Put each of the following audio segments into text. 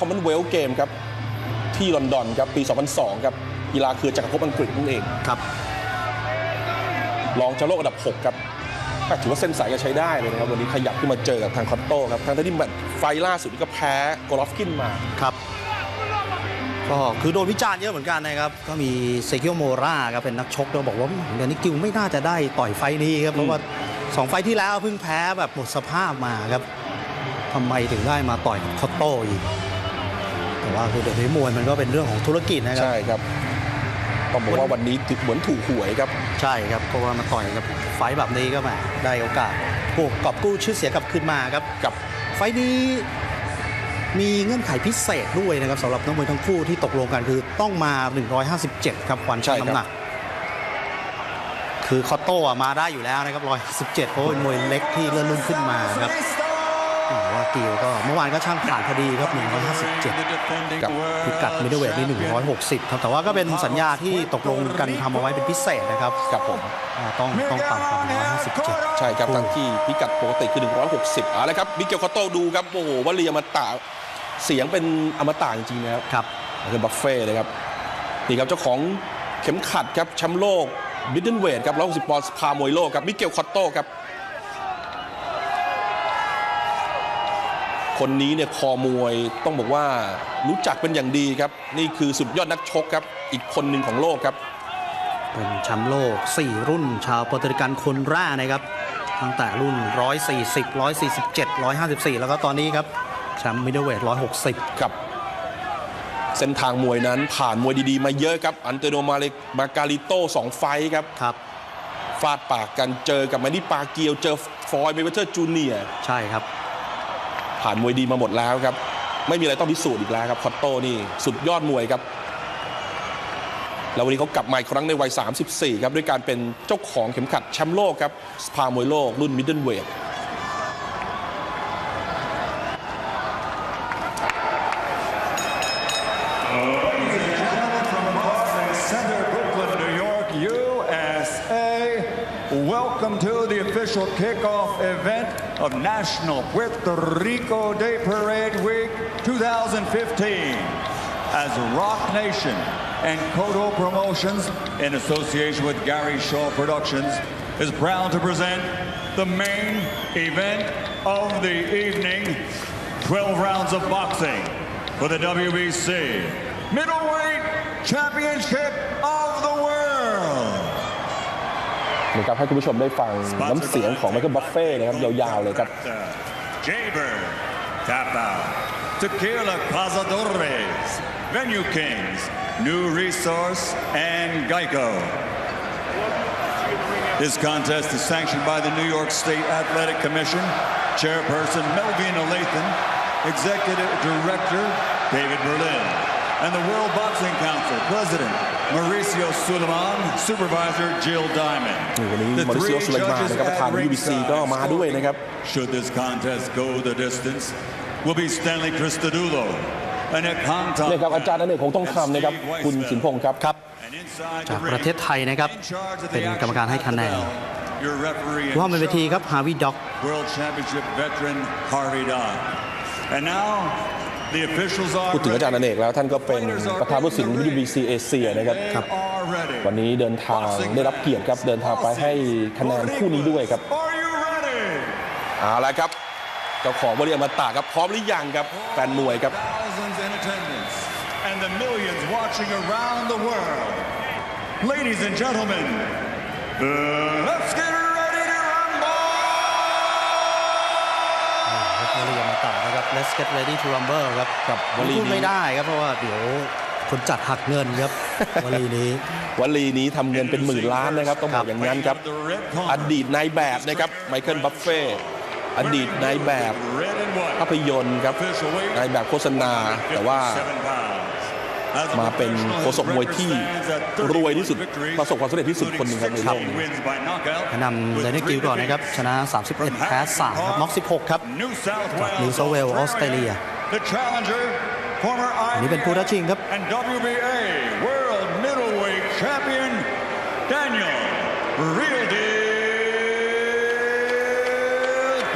คอมมอนเวลเกมครับที่ลอนดอนครับปี 2002 ครับกีฬาคือจักรภพอังกฤษนั่นเองครับรองแชมป์โลกอันดับ 6 ครับก็ถือว่าเส้นสายก็ใช้ได้เลยนะครับ วันนี้ขยับขึ้นมาเจอกับทางคอตโต้ครับทางที่แมตช์ไฟล์ล่าสุดนี่ก็แพ้โกลอฟกินมาครับก็คือโดนวิจารณ์เยอะเหมือนกันนะครับ ก็มีเซคิโอโมราครับเป็นนักชกแล้วบอกว่าเดนิกิวไม่น่าจะได้ต่อยไฟต์นี้ครับเพราะว่าสองไฟต์ที่แล้วเพิ่งแพ้แบบหมดสภาพมาครับทำไมถึงได้มาต่อยกับคอตโต้อีก แต่ว่าคือเดี๋ยวนี้มวยมันก็เป็นเรื่องของธุรกิจนะครับ ใช่ครับต้องบอกว่าวันนี้เหมือนถูกหวยครับ ใช่ครับเพราะว่ามาต่อยกับไฟต์แบบนี้ก็แหมได้โอกาสพวกกอบกู้ชื่อเสียงกลับคืนมาครับ กับไฟต์นี้มีเงื่อนไขพิเศษด้วยนะครับสำหรับนักมวยทั้งคู่ที่ตกลงกันคือต้องมา 157 ครับวันชั่งน้ำหนัก คือคอตโต้อะมาได้อยู่แล้วนะครับ117เพราะเป็นมวยเล็กที่เลื่อนรุ่นขึ้นมาครับอ่าว่า กิวก็เมื่อวานก็ช่างผ่านพอดีครับ 157 กับพิกัดมิดเดิลเวทนี่160 ครับ แต่ว่าก็เป็นสัญญาที่ตกลงกันทำเอาไว้เป็นพิเศษนะครับกับผมอ่าต้องต้องต่ำกว่า157 ใช่ครับทั้งที่พิกัดปกติคือ 160เอาละครับมิเกลคอตโต้ดูครับโอ้โหวลีอมตะเสียงเป็นอมตะจริงๆนะครับครับคือบัฟเฟ่เลยครับนี่ครับเจ้าของเข็มขัดครับแชมป์โลกมิดเดิลเวทครับ160ปอนด์สภามวยโลกครับมิเกลคอตโต้ครับ คนนี้เนี่ยคอมวยต้องบอกว่ารู้จักเป็นอย่างดีครับ นี่คือสุดยอดนักชกครับ อีกคนหนึ่งของโลกครับ เป็นแชมป์โลก 4 รุ่น ชาวโปรตุเกสคนแรกนะครับ ตั้งแต่รุ่น 140 147 154 แล้วก็ตอนนี้ครับแชมป์มิดเดิลเวท160 ครับ เส้นทางมวยนั้นผ่านมวยดีๆ มาเยอะครับ อันเตโนมาเลมาการิโต้สองไฟท์ครับครับฟาดปากกันเจอกับแมนนี่ปาเกียวเจอฟลอยด์เมเวเตอร์จูเนียร์ใช่ครับ ผ่านมวยดีมาหมดแล้วครับ ไม่มีอะไรต้องพิสูจน์อีกแล้วครับคอตโต้นี่สุดยอดมวยครับ แล้ววันนี้เขากลับมาอีกครั้งในวัย 34 ครับ ด้วยการเป็นเจ้าของเข็มขัดแชมป์โลกครับสภามวยโลกรุ่นมิดเดิลเวท Welcome to the official kickoff event of National Puerto Rico Day Parade Week 2015. As Rock Nation and Kodo Promotions, in association with Gary Shaw Productions, is proud to present the main event of the evening 12 rounds of boxing for the WBC Middleweight Championship นะครับให้คุณผู้ชมได้ฟังน้ำเสียงของไมเคิลบัฟเฟ่นะครับ ยาวๆเลยครับ Jaybird, Tap Out, Tequila Cazadores, Venue Kings, New Resource, and Geico. This contest is sanctioned by the New York State Athletic Commission, Chairperson Melvina Lathan, Executive Director David Berlin, And the World Boxing Council President Mauricio Suleiman, Supervisor Jill Diamond. นี่วันนี้ The มาริซิโอ three สุไลมาน judges นะครับประธาน at UBC ringside ก็มาด้วยนะครับ Should this contest go the distance, will be Stanley Cristadulo, and a contact นี่ครับอาจารย์อเนกคงต้องทำนะครับคุณสินพงศ์ครับครับ And inside จาก the ประเทศ ring, ไทยนะครับ in charge of the เป็นกรรมการให้คะแนน action bell, your referee in ว่าเป็นเวที charge, ครับฮาวิด็อก World Championship veteran Harvey Dodd. And now, the officials are พูดถึงอาจารย์อเนกแล้วท่านก็เป็นประธานผู้ตัดสิน WBC เอเชียนะครับ They are ready. วันนี้เดินทางได้รับเกียรติครับเดินทางไปให้คะแนนคู่นี้ด้วยครับ Are you ready? เอาละครับเจ้าของบริอมตะครับพร้อมหรือยังครับแฟนมวยครับ Thousands in attendance and the millions watching around the world. Ladies and gentlemen, uh, let's get Let's get ready to rumble ครับกับวลีนี้พูดไม่ได้ครับเพราะว่าเดี๋ยวคนจัดหักเงินครับ วลีนี้ วลีนี้ทำเงินเป็นหมื่นล้านนะครับ ต้องบอกอย่างนั้นครับ อดีตนายแบบนะครับไมเคิลบัฟเฟ่อดีตนายแบบ Red and white. ภาพยนตร์ครับ Official weight, นายแบบโฆษณา แต่ว่า มาเป็น professional, โฆษกมวยที่ his record stands at รวยที่สุด34 victories, ประสบความสำเร็จที่สุดคนหนึ่งครับในโลก including 16 wins by knockout, แนะนำ with เดนนิ three กิวก่อนนะครับ defeats ชนะ 31 แพ้ 3 ครับน็อก 16 ครับ New South จาก Wales, New South Wales ออสเตรเลีย The challenger, former อันนี้เป็นผู้ท้าชิงครับ and WBA World Middleweight Champion Daniel Real Deal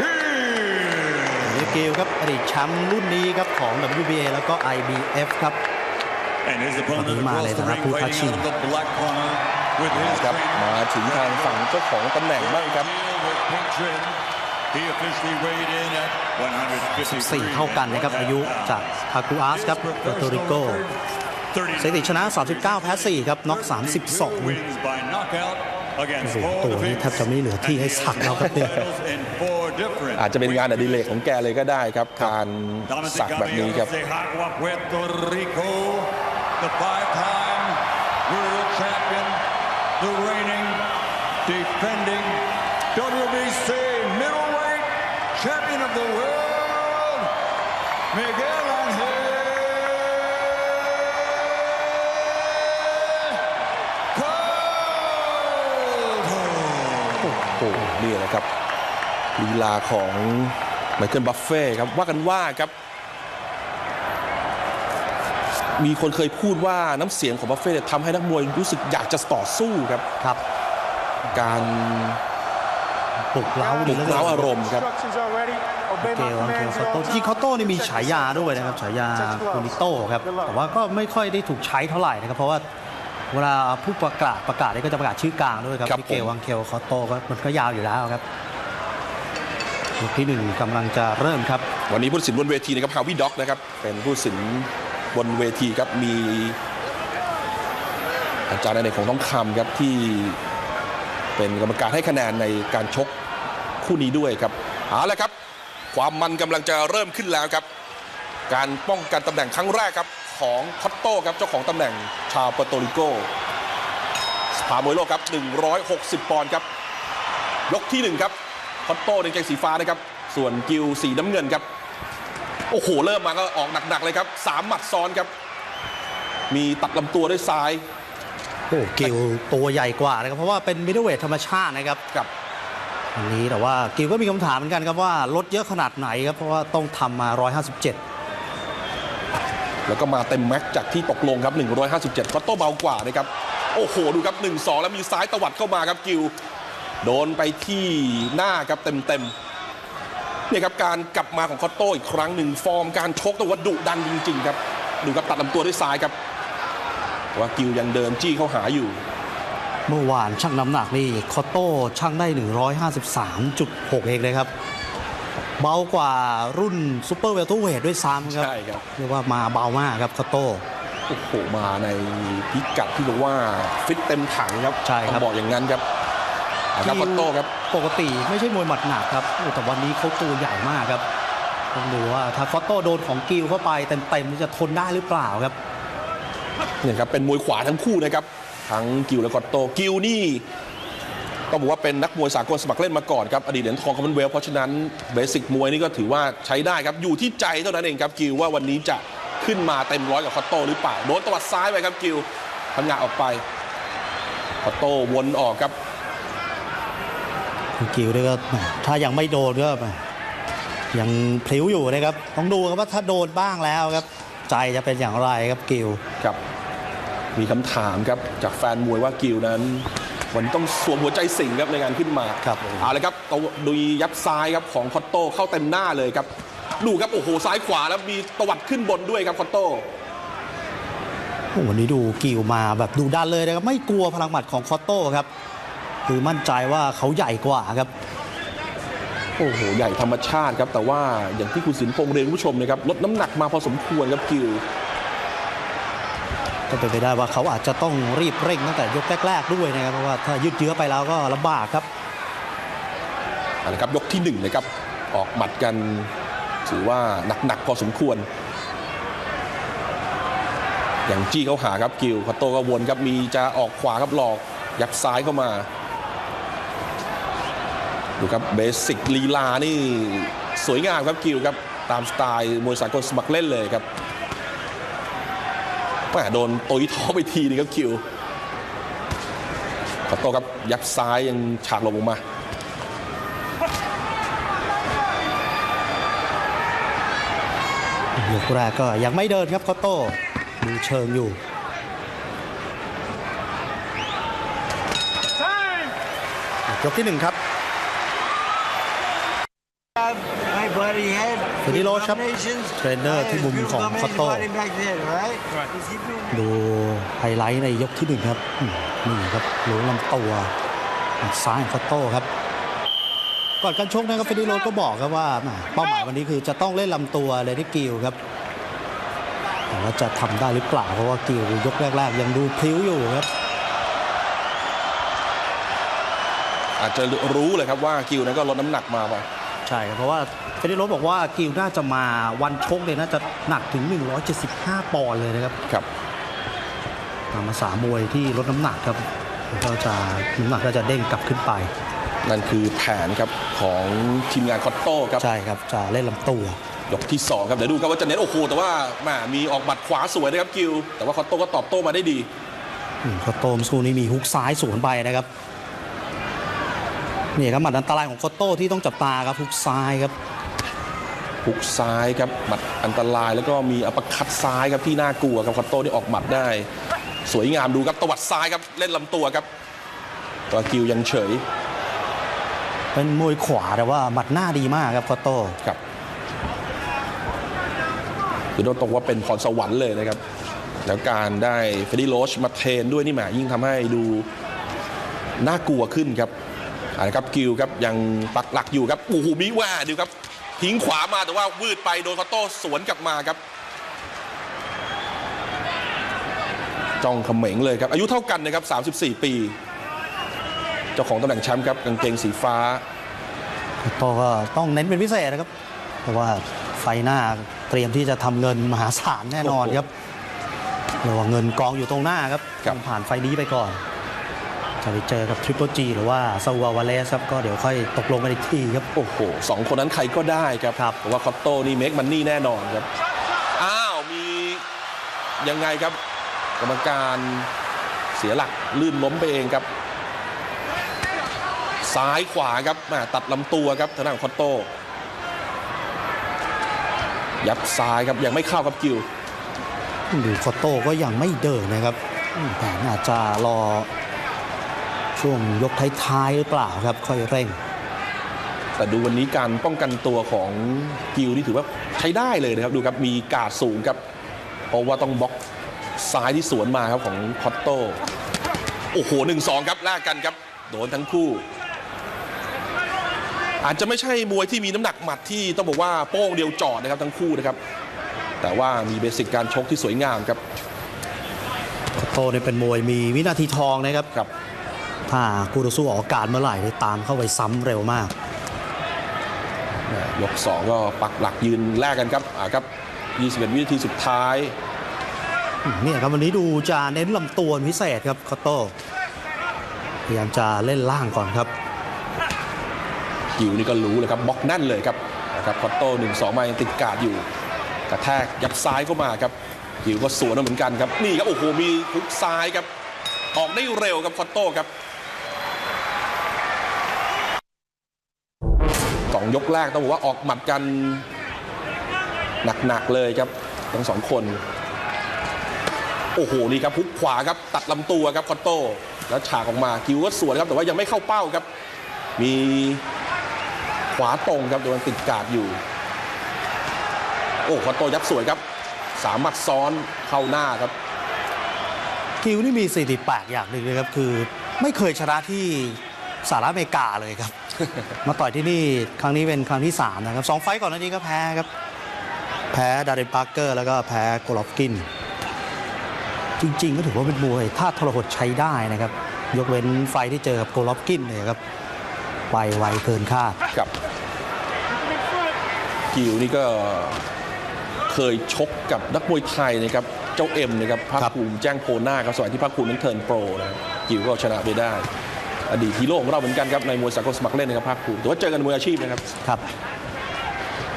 Hill. เดนนิกิกิลครับอดีตแชมป์รุ่นนี้ครับของ WBA แล้วก็ IBF ครับ And his opponent Pati across Male the na ring po fighting touching. out of the black corner with his ครับ trainer, มาถึงทางฝั่งเจ้าของตำแหน่งบ้างครับ with pink trim. He officially weighed in at 153 4เท่ากันนะครับอายุจากทากูอาสครับเปอร์โตริโกสถิติชนะ 39 แพ้ 4 ครับน็อก 32 wins by knockout โอ้ against โห four ตัวนี้แทบจะไม่เหลือที่ให้สักแล้วครับเนี่ย titles in four different อาจจะเป็นงานอดิเรกของแกเลยก็ได้ครับ การ Damas y สักแบบนี้ครับ the five-time world champion, the reigning, defending WBC middleweight champion of the world, Miguel Angel Cotto. โอ้โหนี่แหละครับลีลาของไมเคิลบัฟเฟ่ครับว่ากันว่าครับ มีคนเคยพูดว่าน้ำเสียงของบัฟเฟ่เนี่ยทำให้นักมวยรู้สึกอยากจะต่อสู้ครับครับ การปลุกเล้าปลุกเร้าอารมณ์ครับเกลอังเกลคอโต้จริงคอโต้นี่มีฉายาด้วยนะครับฉายาคูนิโต้ครับแต่ว่าก็ไม่ค่อยได้ถูกใช้เท่าไหร่นะครับ เพราะว่าเวลาผู้ประกาศประกาศเนี่ยก็จะประกาศชื่อกลางด้วยครับครับมิเกลผมอังเกลคอโต้ก็มันก็ยาวอยู่แล้วครับยกที่หนึ่งกำลังจะเริ่มครับ วันนี้ผู้ตัดสินบนเวทีนะครับฮาวิด็อกนะครับ เป็นผู้ตัดสิน บนเวทีครับมี อาจารย์ในเอกของท้องคำครับที่เป็นกรรมการให้คะแนนในการชกคู่นี้ด้วยครับเอาละครับ ความมันกำลังจะเริ่มขึ้นแล้วครับ การป้องกันตำแหน่งครั้งแรกครับของคอตโต้ครับเจ้าของตำแหน่งชาวเปโตริโกสภามวยโลกครับ 160 ปอนด์ครับ ยกที่หนึ่งครับคอตโต้ในกางเกงสีฟ้านะครับ ส่วนกิลสีน้ำเงินครับ โอ้โห เริ่มมาก็ออกหนักๆเลยครับสามหมัดซ้อนครับ มีตัดลำตัวด้วยซ้ายโอ้กิลตัวใหญ่กว่านะครับเพราะว่าเป็นมิดเดิลเวทธรรมชาตินะครับกับอันนี้แต่ว่ากิลก็มีคำถามเหมือนกันครับว่าลดเยอะขนาดไหนครับเพราะว่าต้องทำมา 157 แล้วก็มาเต็มแม็กซ์จากที่ตกลงครับ 157คอตโต้เบากว่านะครับ โอ้โห ดูครับ 1-2 แล้วมีซ้ายตวัดเข้ามาครับกิลโดนไปที่หน้าครับเต็มๆ เนี่ยครับการกลับมาของคอตโต้อีกครั้งหนึ่งฟอร์มการชกแต่ว่าดุดันจริง ๆ ครับ ดูครับตัดลำตัวด้วยซ้ายครับแต่ว่ากิลยังเดินจี้เข้าหาอยู่ เมื่อวานช่างน้ำหนักนี่คอตโต้ช่างได้ 153.6 เองเลยครับเบากว่ารุ่นซูเปอร์เวลเตอร์เวทด้วยซ้ำครับใช่ครับเรียกว่ามาเบามากครับคอตโต้โอ้โหมาในพิกัดที่เรียกว่าฟิตเต็มถังครับใช่ครับต้องบอกอย่างนั้นครับเอาครับคอตโต้ครับ ปกติไม่ใช่มวยหมัดหนักครับแต่วันนี้เขาตัวใหญ่มากครับต้องดูว่าถ้าคอตโต้โดนของกิลเข้าไปเต็มๆจะทนได้หรือเปล่าครับเนี่ยครับเป็นมวยขวาทั้งคู่นะครับทั้งกิวและคอตโต้กิวนี่ต้องบอกว่าเป็นนักมวยสากลสมัครเล่นมาก่อนครับอดีตเหรียญทองคอมมอนเวลเพราะฉะนั้นเบสิกมวยนี่ก็ถือว่าใช้ได้ครับอยู่ที่ใจเท่านั้นเองครับกิวว่าวันนี้จะขึ้นมาเต็มร้อยกับคอตโต้หรือเปล่าโดนตวัดซ้ายไปครับกิวพังงะออกไปคอตโต้วนออกครับ กิลนี่ก็แหมถ้ายังไม่โดนก็แหมยังพลิ้วอยู่นะครับต้องดูครับว่าถ้าโดนบ้างแล้วครับ ใจจะเป็นอย่างไรครับกิลครับ มีคำถามครับจากแฟนมวยว่ากิวนั้นวันนี้ต้องสวมหัวใจสิงครับในการขึ้นมาครับเอาเลยครับตัวดูยับซ้ายครับของคอตโต้เข้าเต็มหน้าเลยครับดูครับโอ้โหซ้ายขวาแล้วมีตวัดขึ้นบนด้วยครับคอตโต้โอ้วันนี้ดูกิลมาแบบดูดันเลยนะครับไม่กลัวพลังหมัดของคอตโต้ครับ คือมั่นใจว่าเขาใหญ่กว่าครับ โอ้โห ใหญ่ธรรมชาติครับ แต่ว่าอย่างที่คุณสินพงษ์เรียนคุณผู้ชมนะครับลดน้ำหนักมาพอสมควรครับกิวก็เป็นไปได้ว่าเขาอาจจะต้องรีบเร่งตั้งแต่ยกแรกๆด้วยนะครับเพราะว่าถ้ายืดเยื้อไปแล้วก็ลำบากครับเอาละครับยกที่หนึ่งนะครับออกหมัดกันถือว่าหนักๆพอสมควร อย่างจี้เขาหาครับกิวคอตโต้ก็วนครับมีจะออกขวาครับหลอกยับซ้ายเข้ามา ดูครับเบสิกลีลานี่สวยงามครับกิวครับตามสไตล์มวยสากลสมัครเล่นเลยครับแหม่โดนตุยท้องไปทีนึงครับคิวคอตโต้ครับยับซ้ายยังฉากหลบออกมายกแรกก็ยังไม่เดินครับคอตโต้ดูเชิงอยู่ยกที่หนึ่งครับ My buddy had Freddy Roach ครับ เทรนเนอร์ที่มุมของคอตโต้ดูไฮไลท์ในยกที่หนึ่งครับอืมนี่ครับรู้ลำตัวหมัดซ้ายของคอตโต้ครับก่อนการชกนะครับเฟรดดี้โรดก็บอกครับว่าแหมเป้าหมายวันนี้คือจะต้องเล่นลำตัวเลยที่กิลครับ แต่ว่าจะทำได้หรือเปล่าเพราะว่ากิลยกแรก ๆ ยังดูพลิ้วอยู่ครับ อาจจะรู้เลยครับว่ากิวนั้นก็ลดน้ำหนักมาไป ใช่ครับเพราะว่าเฟรดดี้โรดบอกว่ากิลน่าจะมาวันชกเนี่ยน่าจะหนักถึง 175 ปอนด์เลยนะครับครับตามภาษามวยที่ลดน้ำหนักครับก็จะน้ำหนักก็จะเด้งกลับขึ้นไป นั่นคือแผนครับของทีมงานคอตโต้ครับ ใช่ครับ จะเล่นลำตัวยกที่ 2 ครับ เดี๋ยวดูครับว่าจะเน้นโอ้โหแต่ว่าแหมมีออกบัดขวาสวยนะครับกิว แต่ว่าคอตโต้ก็ตอบโต้มาได้ดีอืมโคโต้มอสู้นี้มีฮุกซ้ายสวนไปนะครับ นี่ครับหมัดอันตรายของโคโต้ที่ต้องจับตาครับฮุกซ้ายครับหุกซ้ายครับหมัดอันตรายแล้วก็มีอัปเปอร์คัดซ้ายครับที่น่ากลัวครับคอตโต้ที่ออกหมัดได้ สวยงามดูครับตวัดซ้ายครับเล่นลำตัวครับตัวกิวยังเฉย เป็นมวยขวาแต่ว่าหมัดหน้าดีมากครับโคโต้ครับคือต้องตรงว่าเป็นพรสวรรค์เลยนะครับ แล้วการได้เฟรดดี้โรชมาเทรนด้วยนี่แหมยิ่งทำให้ดูน่ากลัวขึ้นครับเอาละครับกิวครับยังปักหลักอยู่ครับโอ้โหมิว่าดูครับทิ้งขวามาแต่ว่าวืดไปโดนคอตโต้สวนกลับมาครับจ้องเขม็งเลยครับ อายุเท่ากันนะครับ 34 ปี เจ้าของตำแหน่งแชมป์ครับกางเกงสีฟ้าโคโต้ก็ต้องเน้นเป็นพิเศษนะครับ เพราะว่าไฟหน้าเตรียมที่จะทำเงินมหาศาลแน่นอนครับเรียกว่าเงินกองอยู่ตรงหน้าครับครับต้องผ่านไฟนี้ไปก่อน จะไปเจอกับทริปเปิลจีหรือว่าซาวาวาเลสครับก็เดี๋ยวค่อยตกลงกันอีกทีครับ โอ้โหสองคนนั้นใครก็ได้ครับครับเพราะว่าคอตโต้นี่เมคมันนี่แน่นอนครับ อ้าว มียังไงครับ กรรมการเสียหลักลื่นล้มไปเองครับ ซ้ายขวาครับแหม่ตัดลำตัวครับทางด้านของคอตโต้ยับซ้ายครับยังไม่เข้าครับกิวดูโคโต้ก็ยังไม่เดินนะครับอืมแต่อาจจะรอ ช่วงยกท้ายๆหรือเปล่าครับ ค่อยเร่ง แต่ดูวันนี้การป้องกันตัวของกิวนี่ถือว่าใช้ได้เลยนะครับ ดูครับมีการดสูงครับ เพราะว่าต้องบล็อกซ้ายที่สวนมาครับของคอตโต้โอ้โหหนึ่งสองครับแลกกันครับ โดนทั้งคู่ อาจจะไม่ใช่มวยที่มีน้ำหนักหมัดที่ต้องบอกว่าโป้งเดียวจอดนะครับทั้งคู่นะครับ แต่ว่ามีเบสิกการชกที่สวยงามครับโคโต้เนี่ยเป็นมวยมีวินาทีทองนะครับ ครับ ถ้าคู่ต่อสู้ออกอาการเมื่อไหร่ได้ตามเข้าไปซ้ำเร็วมากยก2ก็ปักหลักยืนแลกกันครับอ่าครับ 21 วินาทีสุดท้ายเนี่ยครับวันนี้ดูจะเน้นลำตัวเป็นพิเศษครับโคโต้พยายามจะเล่นล่างก่อนครับกิวนี่ก็รู้เลยครับบล็อกแน่นเลยครับนะครับคอตโต้หนึ่งสองมายังติดการ์ดอยู่ กระแทกยับซ้ายเข้ามาครับกิวก็สวนมาเหมือนกันครับนี่ครับโอ้โหมีทุกซ้ายครับออกได้เร็วครับคอตโต้ครับ สองยกแรกต้องบอกว่าออกหมัดกันหนักๆเลยครับทั้งสองคน โอ้โหนี่ครับพุกขวาครับตัดลำตัวครับคอตโต้แล้วฉากออกมากิวก็สวนครับแต่ว่ายังไม่เข้าเป้าครับ มีขวาตรงครับโดนติดกาดอยู่ โอ้คอตโต้ยับสวยครับสามหมัดซ้อนเข้าหน้าครับคิวนี่มีสถิติแปลกอย่างหนึ่งเลยครับคือ ไม่เคยชนะที่ สหรัฐอเมริกาเลยครับ มาต่อยที่นี่ครั้งนี้เป็นครั้งที่ 3 นะครับสองไฟต์ก่อนหน้านี้ก็แพ้ครับ แพ้ดารินปาร์เกอร์ แล้วก็แพ้โกลอฟกิน จริง ๆ ก็ถือว่าเป็นมวยถ้าทรหดใช้ได้นะครับ ยกเว้นไฟต์ที่เจอกับโกลอฟกินเนี่ยครับไปไวเกินคาดกับกิวนี่ก็เคยชกกับนักมวยไทยนะครับเจ้าเอ็มนะครับภาคภูมิแจ้งโพนาครับสมัยที่ภาคภูมินั้นเทิร์นโปรนะครับกิวก็ชนะไปได้ อดีตฮีโร่ของเราเหมือนกันครับในมวยสากลสมัครเล่นนะครับภาคภูมิแต่ว่าเจอกันมวยอาชีพนะครับครับ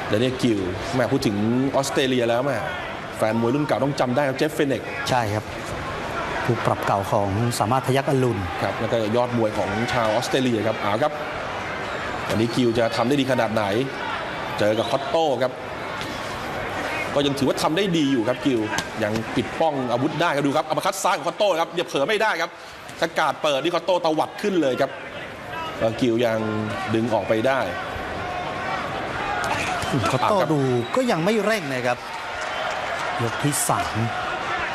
แล้วเนี่ยกิวแม่พูดถึงออสเตรเลียแล้วแม่แฟนมวยรุ่นเก่าต้องจำได้ครับเจฟเฟเน็กใช่ครับผู้ปรับเก่าของสามารถพยักอรุณครับแล้วก็ยอดมวยของชาวออสเตรเลียครับเอาครับวันนี้กิวจะทำได้ดีขนาดไหน เจอกับคอตโต้ครับ ก็ยังถือว่าทำได้ดีอยู่ครับกิวยังปิดป้องอาวุธได้ครับดูครับอัปเปอร์คัดซ้ายของคอตโต้ครับอย่าเผลอไม่ได้ครับสกัดเปิดที่คอตโต้ตวัดขึ้นเลยครับแล้วกิวยังดึงออกไปได้คอตโต้ครับดูก็ยังไม่เร่งนะครับยกที่สาม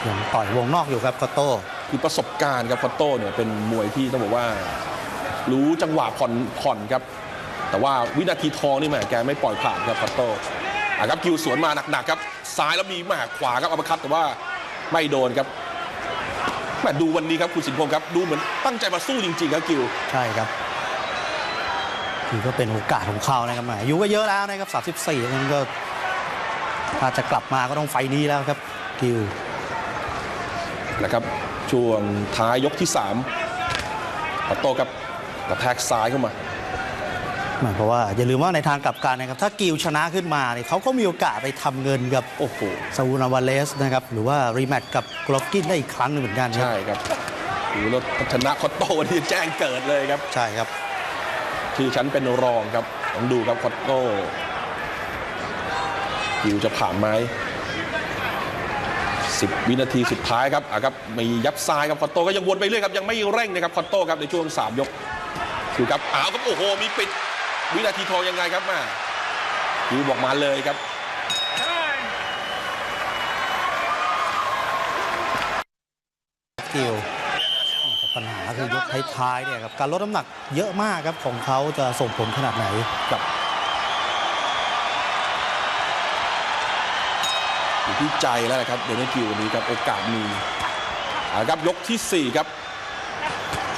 ยังต่อยวงนอกอยู่ครับคอตโต้คือประสบการณ์ครับคอตโต้เนี่ยเป็นมวยที่ต้องบอกว่า รู้จังหวะผ่อนผ่อนครับ แต่ว่าวินาทีทองนี่แหมแกไม่ปล่อยผ่านครับคอตโต้อะ ครับคิวสวนมาหนักๆครับซ้ายแล้วมีแหมขวาครับอัปเปอร์คัตแต่ว่าไม่โดนครับแหมดูวันนี้ครับคุณสินพงศ์ครับดูเหมือนตั้งใจมาสู้จริง ๆ ครับกิวใช่ครับคือก็เป็นโอกาสของเขานะครับแหมอายุก็เยอะแล้วนะครับ34นั้นก็ถ้าจะกลับมาก็ต้องไฟนี้แล้วครับกิวนะครับช่วงท้ายยกที่3คอตโต้ครับกระแทกซ้ายเข้ามา หมายเพราะว่าอย่าลืมว่าในทางกลับกันนะครับถ้ากิวชนะขึ้นมาเนี่ยเขาก็มีโอกาสไปทำเงินกับโอ้โหซาอูนาวาเลสนะครับหรือว่ารีแมตช์กับกรอฟกินได้อีกครั้งหนึงเหมือนกันครับใช่ครับดูแล้วชนะคอตโต้วันนี้แจ้งเกิดเลยครับใช่ครับชื่อฉันเป็นรองครับต้องดูครับคอตโต้กิวจะผ่านไหม10วินาทีสุดท้ายครับอะครับมียับซ้ายครับคอตโต้ก็ยังวนไปเรื่อยครับยังไม่เร่งนะครับคอตโต้ครับในช่วง3ยกดูครับอ้าวครับโอ้โหมีปิด วินาทีทองยังไงครับมากิวบอกมาเลยครับกิวแต่ปัญหาคือยกท้ายๆเนี่ยครับการลดน้ำหนักเยอะมากครับของเขาจะส่งผลขนาดไหนกับอยู่ที่ใจแล้วนะครับเดนนิคิววันนี้ครับโอกาสมีเอาละครับยกทีสี่4 ครับ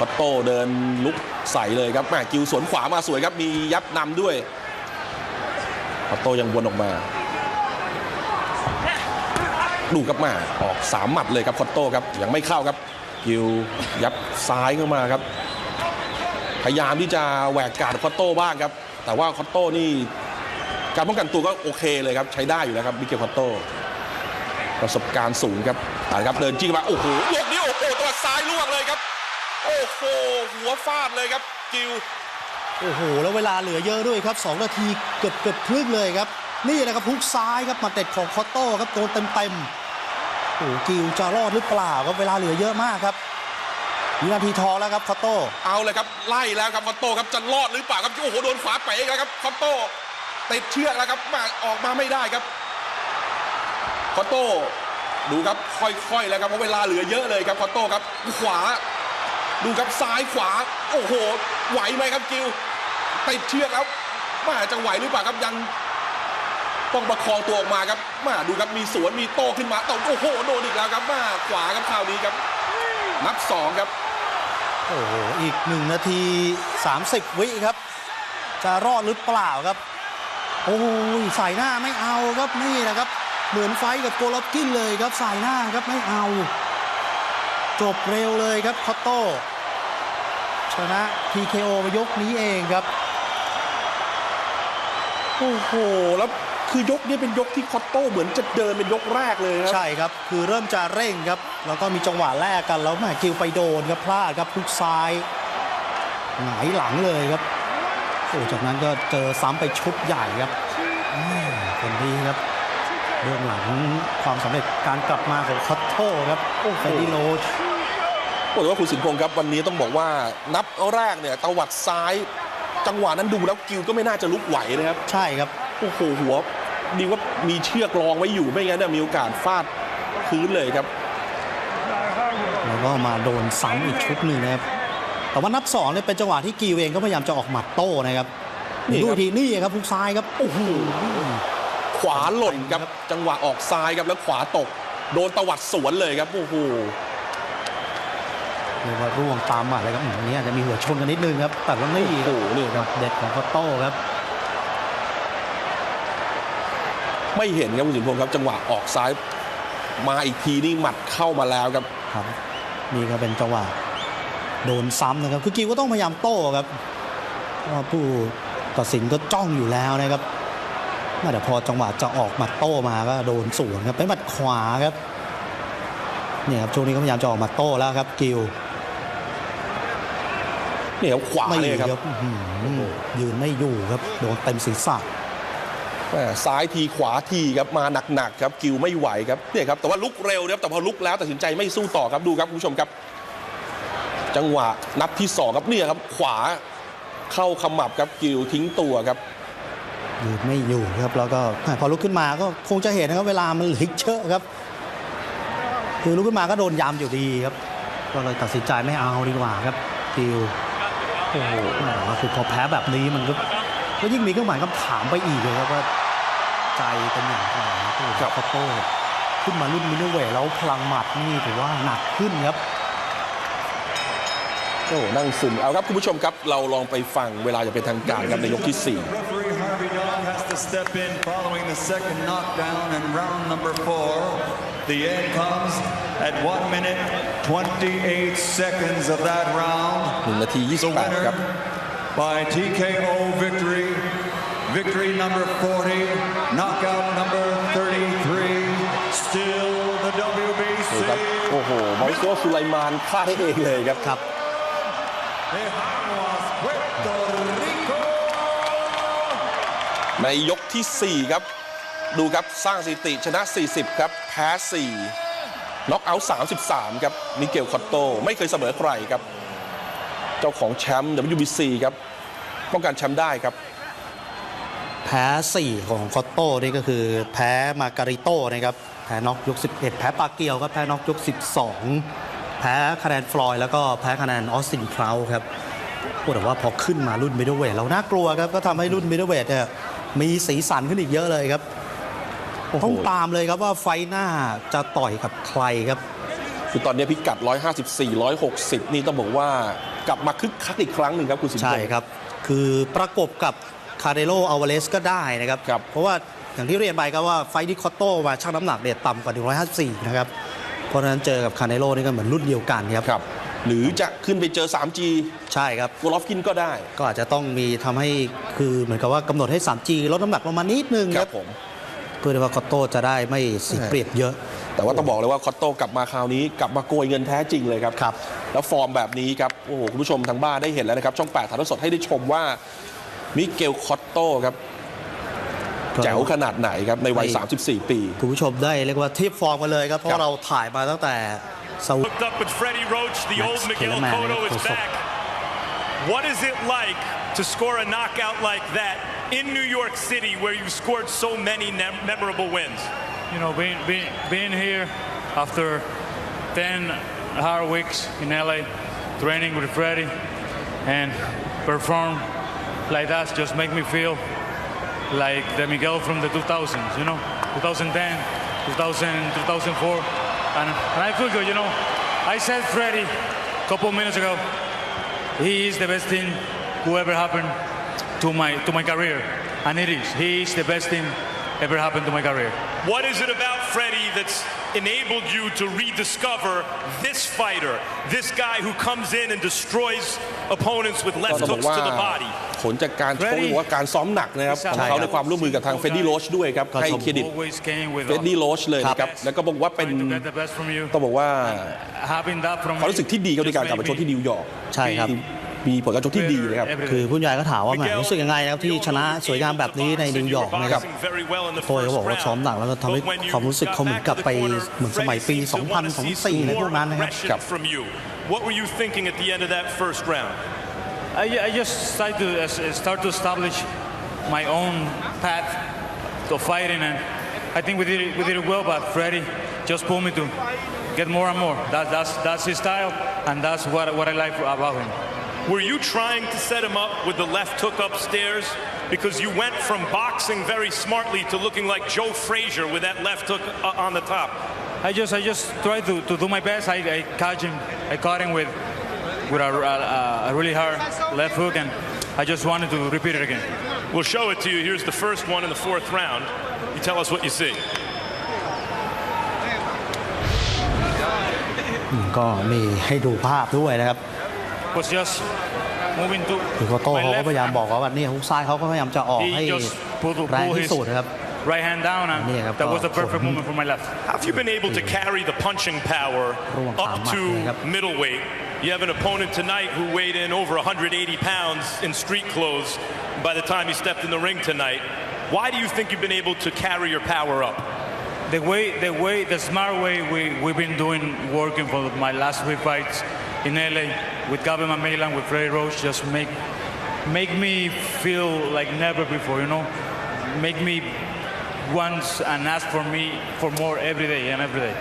คอตโต้เดินลุกใส่เลยครับแม่กิวสวนขวามาสวยครับมียับนำด้วยคอตโต้ยังวนออกมา ดูครับมาออกสามหมัดเลยครับคอตโต้ครับยังไม่เข้าครับ กิวยับซ้ายเข้ามาครับ พยายามที่จะแหวกการดคอตโต้บ้างครับ แต่ว่าคอตโต้นี่การป้องกันตัวก็โอเคเลยครับ ใช้ได้อยู่แล้วครับมิเกลคอตโต้ประสบการณ์สูงครับอ่าครับเดินจี้มาโอ้โหยกนี้โอ้โหตัวซ้ายล่วงเลยครับ โอ้โหหัวฟาดเลยครับกิวโอ้โห แล้วเวลาเหลือเยอะด้วยครับ 2 นาทีเกือบเกือบครึ่งเลยครับ นี่นะครับฮุกซ้ายครับหมาเด็ดของคอตโต้ครับโดนเต็มเต็มๆโอ้โหกิวจะรอดหรือเปล่าครับเวลาเหลือเยอะมากครับวินาทีทองแล้วครับคอตโต้เอาเลยครับไล่แล้วครับคอตโต้ครับจะรอดหรือเปล่าครับโอ้โหโดนขวาเป๋อีกแล้วครับคอตโต้ติดเชือกแล้วครับมาออกมาไม่ได้ครับคอตโต้ดูครับค่อยๆแล้วครับเพราะเวลาเหลือเยอะเลยครับคอตโต้ครับขวา ดูครับซ้ายขวา โอ้โห ไหวไหมครับกิวติดเชือกแล้วมาจะไหวหรือเปล่าครับยังต้องประคองตัวออกมาครับมาดูครับมีสวนมีโต้ขึ้นมาตโอ้โหโดนอีกแล้วครับมาขวาครับคราวนี้ครับ นับสองครับ โอ้โหอีก1นาที 30 วิครับ จะรอดหรือเปล่าครับ โอ้ยใส่หน้าไม่เอาครับนี่นะครับ เหมือนไฟกับโกลอบกินเลยครับใส่หน้าครับไม่เอา จบเร็วเลยครับคอตโต้ชนะ PKO ไปยกนี้เองครับ โอ้โห แล้วคือยกนี้เป็นยกที่คอตโต้เหมือนจะเดินเป็นยกแรกเลยครับ ใช่ครับ คือเริ่มจะเร่งครับ แล้วก็มีจังหวะแรกกันแล้วแม่กิวไปโดนครับพลาดครับทุกซ้าย หงายหลังเลยครับ โอ้จากนั้นก็เจอซ้ำไปชุดใหญ่ครับแม่คนนี้ครับเรื่องหลังความสำเร็จการกลับมาของคอตโต้ครับโอ้เฟรดดี้โรช บอกเลยว่าคุณสินพงศ์ครับวันนี้ต้องบอกว่านับแรกเนี่ยตวัดซ้าย จังหวะนั้นดูแล้วกิวก็ไม่น่าจะลุกไหวนะครับ ใช่ครับ โอ้โหหัวดีว่ามีเชือกรองไว้อยู่ไม่งั้นเนี่ยมีโอกาสฟาดพื้นเลยครับ แล้วก็มาโดนซ้ำอีกชุดหนึ่งนะครับ แต่ว่านับสองเนี่ยเป็นจังหวะที่กิวเองก็พยายามจะออกหมัดโต้นะครับนี่นี่ครับ ดูอีกทีนี่ครับทุกซ้ายครับโอ้โห ขวาหล่นครับจังหวะออกซ้ายครับแล้วขวาตก โดนตวัดสวนเลยครับโอ้โห เรียกว่าร่วงตามหมัดเลยครับอืมอันนี้อาจจะมีหัวชนกันนิดนึงครับ แต่ว่านี่โอ้โหนี่ครับเด็ดของคอตโต้ครับ ไม่เห็นครับคุณสินพงศ์ครับจังหวะออกซ้ายมาอีกทีนี่หมัดเข้ามาแล้วครับครับนี่ก็เป็นจังหวะโดนซ้ำนะครับคือกิวก็ต้องพยายามโต้ครับเพราะว่าผู้ตัดสินก็จ้องอยู่แล้วนะครับแต่พอจังหวะจะออกหมัดโต้มาก็โดนสวนครับเป็นหมัดขวาครับเนี่ยครับช่วงนี้ก็พยายามจะออกหมัดโต้แล้วครับกิว นี่ครับขวาไม่เลยครับอื้อหือยืนไม่อยู่ครับโดนเต็มศีรษะแม่ซ้ายทีขวาทีครับมาหนักๆครับกิวไม่ไหวครับเนี่ยครับแต่ว่าลุกเร็วนะครับแต่พอลุกแล้วตัดสินใจไม่สู้ต่อครับดูครับคุณผู้ชมครับ จังหวะนับที่สองครับเนี่ยครับขวาเข้าขมับครับกิวทิ้งตัวครับยืนไม่อยู่ครับแล้วก็พอลุกขึ้นมาก็คงจะเห็นนะครับเวลามันเหลืออีกเยอะครับ คือลุกขึ้นมาก็โดนยำอยู่ดีครับ ก็เลยตัดสินใจไม่เอาดีกว่าครับทิว โอ้โหคือพอแพ้แบบนี้มันก็ก็ยิ่งมีเครื่องหมายคำถามไปอีกเลยครับว่าใจเป็นอย่างไรครับคอโต้ขึ้นมารุ่นมินเวทแล้วพลังหมัดนี่ถือว่าหนักขึ้นครับโอ้นั่งซึมเอาครับคุณผู้ชมครับ เราลองไปฟังเวลาจะเป็นทางการครับในยกที่ 4 Bigard has to step in following the second knockdown in round number four. The end comes at 1 minute 28 seconds of that round. the winner by TKO victory, victory number 40, knockout number 33, still the WBC. ครับโอ้โหมาริโกสุไลมานฆ่าให้เองเลยครับครับ Quick ในยกทีสี่ 4 ครับ ดูครับสร้างสถิติชนะ 40 ครับ แพ้ 4 น็อกเอาท์33 ครับ มิเกลคอตโต ไม่เคยเสมอใครครับ เจ้าของแชมป์ WBC ครับ ป้องกันแชมป์ได้ครับ แพ้ 4 ของคอตโต้นี่ก็คือแพ้มาการิโต้นะครับ แพ้น็อกยก 11 แพ้ปาเกียวครับ แพ้น็อกยก 12 แพ้คะแนนฟลอยด์แล้วก็แพ้คะแนนออสตินคราวครับโอ้แต่ว่าพอขึ้นมารุ่นมิดเดิลเวทเราน่ากลัวครับ ก็ทำให้รุ่นมิดเดิลเวทเนี่ย มีสีสันขึ้นอีกเยอะเลยครับโอ้โหต้องตามเลยครับว่าไฟหน้าจะต่อยกับใครครับ คือตอนนี้พิกัด 154 160 นี่ต้องบอกว่ากลับมาคึกคักอีกครั้งหนึ่งครับคุณสิงห์ใช่ครับ คือประกบกับคาร์เดโลอัลวาเลสก็ได้นะครับครับเพราะว่าอย่างที่เรียนไปครับว่าไฟท์ที่คอตโต้มาชั่งน้ำหนักเนี่ยต่ำกว่า 154 นะครับ เพราะฉะนั้นเจอกับคาร์เดโลนี่ก็เหมือนรุ่นเดียวกันครับครับ หรือจะขึ้นไปเจอ 3G ใช่ครับโกลอฟกินก็ได้ ก็อาจจะต้องมีทำให้คือเหมือนกับว่ากำหนดให้ 3G ลดน้ำหนักลงมานิดนึงคครัรับบผมเพื่อที่ว่าคอตโต้จะได้ไม่เสียเปรียบเยอะ แต่ว่าต้องบอกเลยว่าคอตโต้กลับมาคราวนี้กลับมาโกยเงินแท้จริงเลยครับครับ แล้วฟอร์มแบบนี้ครับโอ้โหคุณผู้ชมทางบ้านได้เห็นแล้วนะครับ ช่อง 8ถ่ายทอดสดให้ได้ชมว่ามิเกลคอตโต้ครับแจ๋วขนาดไหนครับในวัย 34 ปี คุณผู้ชมได้เรียกว่าเทียบฟอร์มกันเลยครับ เพราะครับว่าเราถ่ายมาตั้งแต่ Looked up with Freddie Roach, the old Miguel Cotto is back. What is it like to score a knockout like that in New York City where you scored so many memorable wins? You know, being, being, being here after 10 hard weeks in LA, training with Freddie and perform like that just make me feel like the Miguel from the 2000s, you know, 2010, 2000, 2004. And, and I feel good, you know. I said Freddie a couple minutes ago, he is the best thing who ever happened to my, to my career. And it is. He is the best thing ever happened to my career. What is it about Freddie that's enabled you to rediscover this fighter, this guy who comes in and destroys opponents with ก็ left ต้องบอก hooks ว่า to the body? ผลจากการโชว์ Ready? หรือว่าการซ้อมหนักนะครับใช่ของเขาครับในความร่วมมือกับทางเฟดดี้โรชด้วยครับก็ให้ชมเครดิต Always came with เฟดดี้โรชเลยนะครับ Yes. แล้วก็บอกว่าเป็น trying to get the best from you. ต้องบอกว่า Having that from ความรู้สึกที่ดีครับในการกลับมาชกที่นิวยอร์กใช่ครับที่ มีผลการชกที่ดีนะครับ คือผู้ใหญ่ก็ถามว่าแหมรู้สึกยังไงนะครับที่ชนะสวยงามแบบนี้ในนิวยอร์กนะครับโค้ชเขาบอกว่าซ้อมหนักแล้วก็ทำให้ความรู้สึกเขาเหมือนกลับไปเหมือนสมัยปี 2004ในพวกนั้นนะครับครับ From you. What were you thinking at the end of that first round? I, I just started to uh, start to establish my own path of fighting, and I think we did it, we did it well. But Freddie just pulled me to get more and more. That, that's that's his style, and that's what what I like about him. Were you trying to set him up with the left hook upstairs? Because you went from boxing very smartly to looking like Joe Frazier with that left hook uh, on the top. I just I just tried to, to do my best. I, I catch him. I caught him with with a, a, a really hard left hook, and I just wanted to repeat it again. We'll show it to you. Here's the first one in the fourth round. You tell us what you see. ก็มีให้ดูภาพด้วยนะครับ Was just moving to คือโคโต้ my เขาก็ left. พยายามบอกว่าวันนี้ฮุกซ้ายเขาก็พยายามจะออกให้ He just pulled, แรง pulled ที่ his สุดนะครับ right hand down, and Yeah, that was the oh, perfect for- movement for my left. How have you been able to carry the punching power up to middleweight? You have an opponent tonight who weighed in over 180 pounds in street clothes by the time he stepped in the ring tonight. Why do you think you've been able to carry your power up? The way, the way, the smart way we we've been doing working for my last three fights in LA with Gabby McMillan, with Freddie Roach, just make make me feel like never before, you know? Make me want and ask for me for more every day and every day.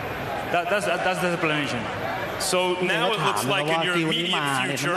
That, that's, that's the explanation. So now it looks like in your immediate future,